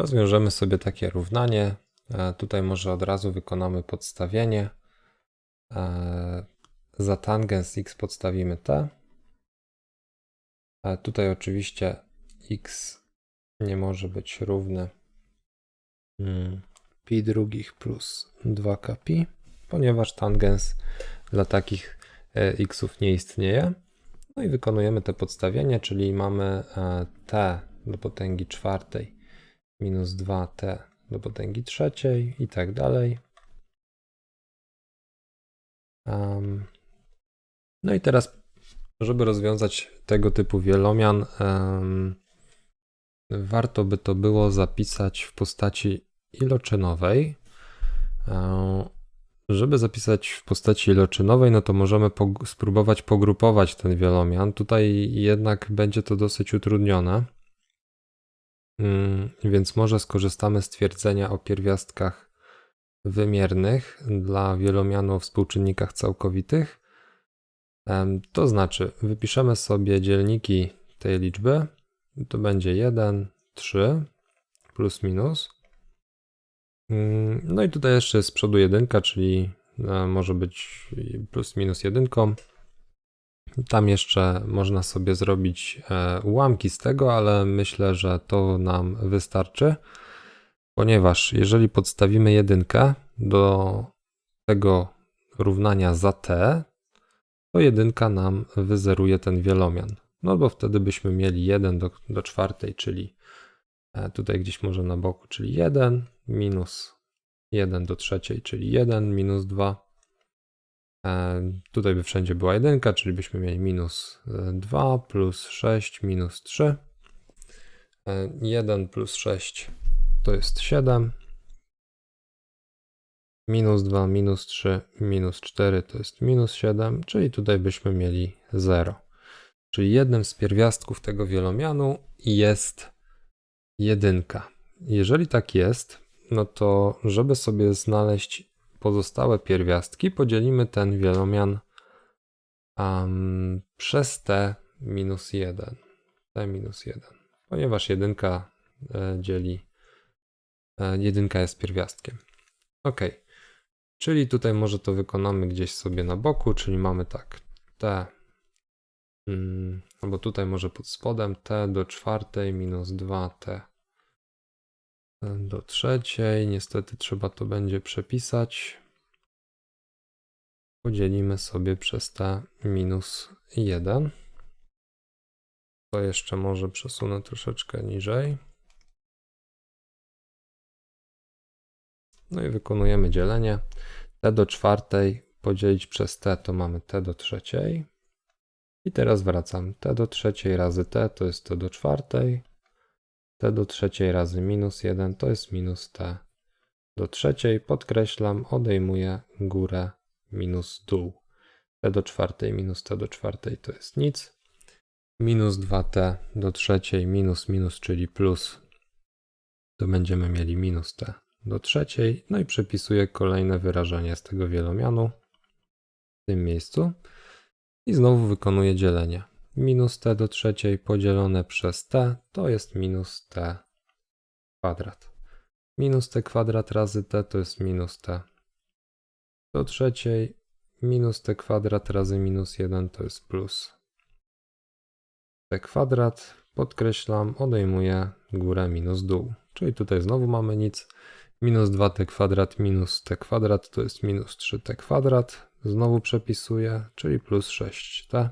Rozwiążemy sobie takie równanie. E, Tutaj może od razu wykonamy podstawienie. E, Za tangens x podstawimy t. E, Tutaj oczywiście x nie może być równy mm, pi drugich plus 2k pi, ponieważ tangens dla takich xów nie istnieje. No i wykonujemy te podstawienie, czyli mamy t do potęgi czwartej minus 2t do potęgi trzeciej i tak dalej. Em, No i teraz, żeby rozwiązać tego typu wielomian, em, warto by to było zapisać w postaci iloczynowej. E, Żeby zapisać w postaci iloczynowej, no to możemy spróbować pogrupować ten wielomian. Tutaj jednak będzie to dosyć utrudnione. Mm, Więc może skorzystamy z twierdzenia o pierwiastkach wymiernych dla wielomianu o współczynnikach całkowitych. To znaczy, wypiszemy sobie dzielniki tej liczby. To będzie 1, 3 plus minus. Mm, No i tutaj jeszcze z przodu jedynka, czyli e, może być plus minus jedynką. Tam jeszcze można sobie zrobić e, ułamki z tego, ale myślę, że to nam wystarczy, ponieważ jeżeli podstawimy jedynkę do tego równania za t, to jedynka nam wyzeruje ten wielomian. No bo wtedy byśmy mieli 1 do, do czwartej, czyli e, tutaj gdzieś może na boku, czyli 1 minus 1 do trzeciej, czyli 1 minus 2. E, Tutaj by wszędzie była jedynka, czyli byśmy mieli minus e, 2 plus 6 minus 3. E, 1 plus 6 to jest 7. Minus 2, minus 3, minus 4 to jest minus 7, czyli tutaj byśmy mieli 0. Czyli jednym z pierwiastków tego wielomianu jest jedynka. Jeżeli tak jest, no to żeby sobie znaleźć pozostałe pierwiastki, podzielimy ten wielomian um, przez t minus 1. t minus 1. Ponieważ jedynka e, dzieli, e, jedynka jest pierwiastkiem. Ok. Czyli tutaj może to wykonamy gdzieś sobie na boku, czyli mamy tak t, mm, albo tutaj może pod spodem t do czwartej minus 2t do trzeciej. Niestety trzeba to będzie przepisać. Podzielimy sobie przez t minus 1. To jeszcze może przesunę troszeczkę niżej. No i wykonujemy dzielenie. t do czwartej podzielić przez t to mamy t do trzeciej. I teraz wracam. t do trzeciej razy t to jest t do czwartej t do trzeciej razy minus 1 to jest minus t do trzeciej. Podkreślam, odejmuję górę minus dół. t do czwartej minus t do czwartej to jest nic. Minus 2t do trzeciej minus minus, czyli plus. To będziemy mieli minus t do trzeciej. No i przepisuję kolejne wyrażenie z tego wielomianu w tym miejscu. I znowu wykonuję dzielenie minus t do trzeciej podzielone przez t to jest minus t kwadrat. Minus t kwadrat razy t to jest minus t do trzeciej. Minus t kwadrat razy minus 1 to jest plus t kwadrat. Podkreślam, odejmuję górę minus dół. Czyli tutaj znowu mamy nic. Minus 2t kwadrat minus t kwadrat to jest minus 3t kwadrat. Znowu przepisuję, czyli plus 6t.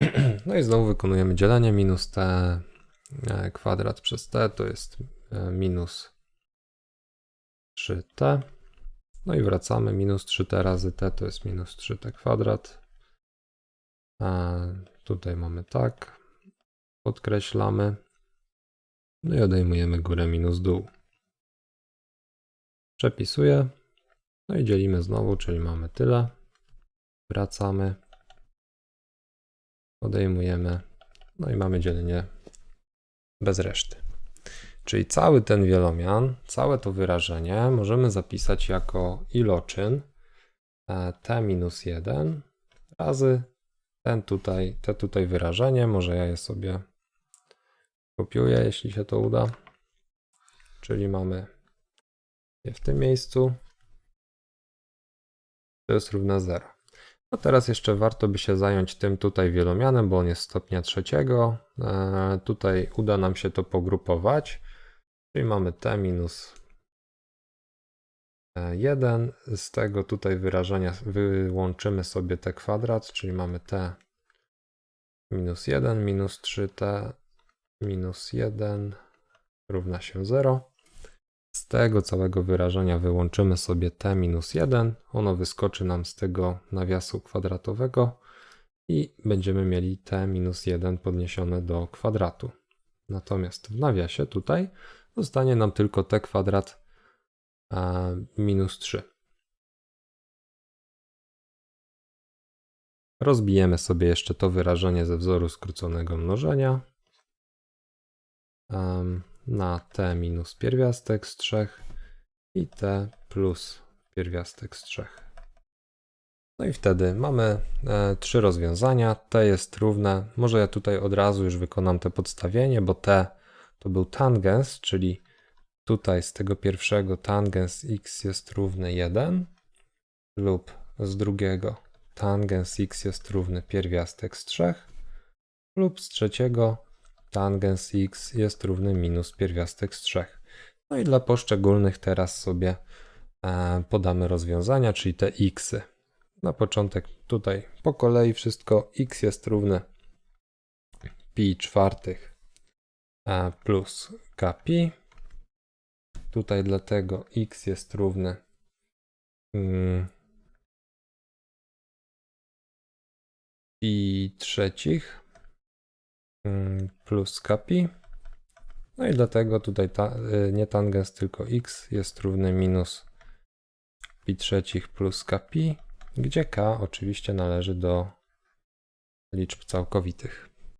No i znowu wykonujemy dzielenie. Minus t e, kwadrat przez t to jest e, minus 3t. No i wracamy. Minus 3t razy t to jest minus 3t kwadrat. A tutaj mamy tak. Podkreślamy. No i odejmujemy górę minus dół. Przepisuję. No i dzielimy znowu, czyli mamy tyle. Wracamy odejmujemy, no i mamy dzielenie bez reszty. Czyli cały ten wielomian, całe to wyrażenie możemy zapisać jako iloczyn e, t minus 1 razy ten tutaj, te tutaj wyrażenie. Może ja je sobie kopiuję, jeśli się to uda. czyli mamy je w tym miejscu. To jest równe 0. No teraz jeszcze warto by się zająć tym tutaj wielomianem, bo on jest stopnia trzeciego. E, tutaj uda nam się to pogrupować, czyli mamy t minus 1. Z tego tutaj wyrażenia wyłączymy sobie t kwadrat, czyli mamy t minus 1 minus 3t minus 1 równa się 0. Z tego całego wyrażenia wyłączymy sobie t minus 1. Ono wyskoczy nam z tego nawiasu kwadratowego i będziemy mieli t minus 1 podniesione do kwadratu. Natomiast w nawiasie tutaj zostanie nam tylko t kwadrat a, minus 3. Rozbijemy sobie jeszcze to wyrażenie ze wzoru skróconego mnożenia na t minus pierwiastek z 3 i t plus pierwiastek z 3. No i wtedy mamy e, trzy rozwiązania. t jest równe, może ja tutaj od razu już wykonam te podstawienie, bo t to był tangens, czyli tutaj z tego pierwszego tangens x jest równy 1 lub z drugiego tangens x jest równy pierwiastek z 3 lub z trzeciego tangens x jest równy minus pierwiastek z 3. No i dla poszczególnych teraz sobie e, podamy rozwiązania, czyli te xy. Na początek tutaj po kolei wszystko x jest równe pi czwartych e, plus kpi. Tutaj dlatego x jest równy mm, pi trzecich plus kapi. No i dlatego tutaj ta, y, nie tangens, tylko x jest równy minus pi trzecich plus kapi, gdzie k oczywiście należy do liczb całkowitych.